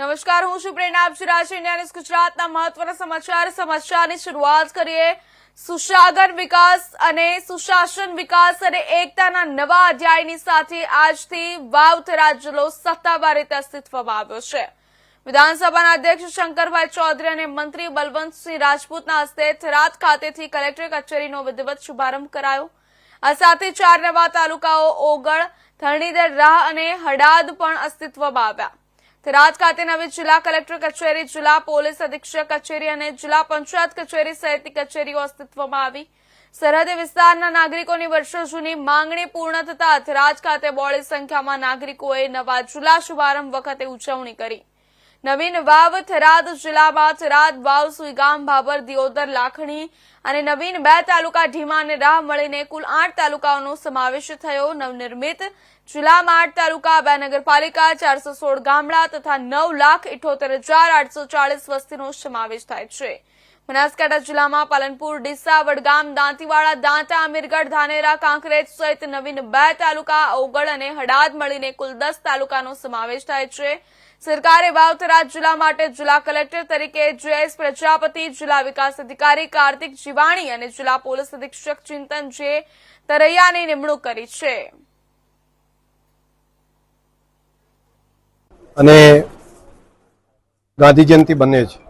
નમસ્કાર, હું છું પ્રેરણા. આપ છું ઇન્ડિયા ગુજરાતના મહત્વના સમાચાર. સમાચારની શરૂઆત કરીએ. સુશાગર વિકાસ અને સુશાસન વિકાસ અને એકતાના નવા અધ્યાયની સાથે આજથી વાવથરા જિલ્લો સત્તાવાર રીતે અસ્તિત્વમાં આવ્યો છે. વિધાનસભાના અધ્યક્ષ શંકરભાઈ ચૌધરી અને મંત્રી બલવંતસિંહ રાજપૂતના હસ્તે થરાદ ખાતેથી કલેક્ટર કચેરીનો વિધિવત શુભારંભ કરાયો. આ સાથે ચાર નવા તાલુકાઓ ઓગળ ધરણીધર રાહ અને હડાદ પણ અસ્તિત્વમાં આવ્યા. થરાદ ખાતે નવી જિલ્લા કલેક્ટર કચેરી, જિલ્લા પોલીસ અધિક્ષક કચેરી અને જિલ્લા પંચાયત કચેરી સહિતની કચેરીઓ અસ્તિત્વમાં આવી. સરહદી વિસ્તારના નાગરિકોની વર્ષો જૂની માંગણી પૂર્ણ થતા થરાદ ખાતે બોડી સંખ્યામાં નાગરિકોએ નવા જિલ્લા શુભારંભ વખતે ઉજવણી કરી. નવીન વાવ થરાદ જિલ્લામાં થરાદ વાવ સુઈગામ ભાબર દિયોદર લાખણી અને નવીન બે તાલુકા ઢીમા અને રાહ મળીને કુલ આઠ તાલુકાઓનો સમાવેશ થયો. નવનિર્મિત જિલ્લામાં આઠ તાલુકા, બે નગરપાલિકા, ચારસો સોળ ગામડા તથા નવ લાખ ઇઠોતેર હજાર આઠસો ચાલીસ વસ્તીનો સમાવેશ થાય છે. બનાસકાંઠા જિલ્લામાં પાલનપુર, ડીસા, વડગામ, દાંતીવાડા, દાંતા, અમીરગઢ, ધાનેરા, કાંકરેજ સહિત નવીન બે તાલુકા ઓગળ અને હડાદ મળીને કુલ દસ તાલુકાનો સમાવેશ થાય છે. સરકારે વાવથરા જિલ્લા માટે જિલ્લા કલેક્ટર તરીકે જેએસ પ્રજાપતિ, જિલ્લા વિકાસ અધિકારી કાર્તિક જીવાણી અને જિલ્લા પોલીસ અધિક્ષક ચિંતન જે તરૈયાની નિમણૂક કરી છે. અને ગાંધી જયંતિ બને છે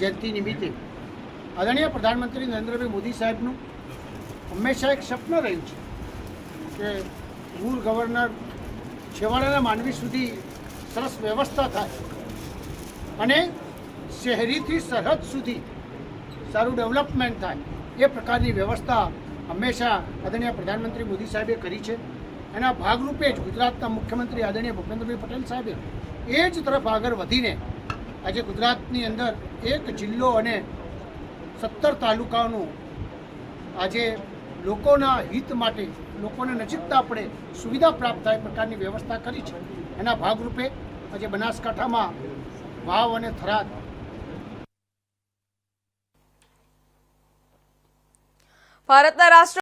જયંતિ નિમિત્તે આદરણીય પ્રધાનમંત્રી નરેન્દ્રભાઈ મોદી સાહેબનું હંમેશા એક સ્વપ્ન રહ્યું છે કે રૂર ગવર્નર છેવાડાના માનવી સુધી સરસ વ્યવસ્થા થાય અને શહેરીથી સરહદ સુધી સારું ડેવલપમેન્ટ થાય. એ પ્રકારની વ્યવસ્થા હંમેશા આદરણીય પ્રધાનમંત્રી મોદી સાહેબે કરી છે. એના ભાગરૂપે જ ગુજરાતના મુખ્યમંત્રી આદરણીય ભૂપેન્દ્રભાઈ પટેલ સાહેબે એ જ તરફ આગળ વધીને આજે ગુજરાતની અંદર એક જિલ્લો અને સત્તર તાલુકાઓનું આજે લોકોના હિત માટે, લોકોને નજીકતા આપણે સુવિધા પ્રાપ્ત થાય પ્રકારની વ્યવસ્થા કરી છે. એના ભાગરૂપે આજે બનાસકાંઠામાં વાવ અને થરાદ ભારતના રાષ્ટ્ર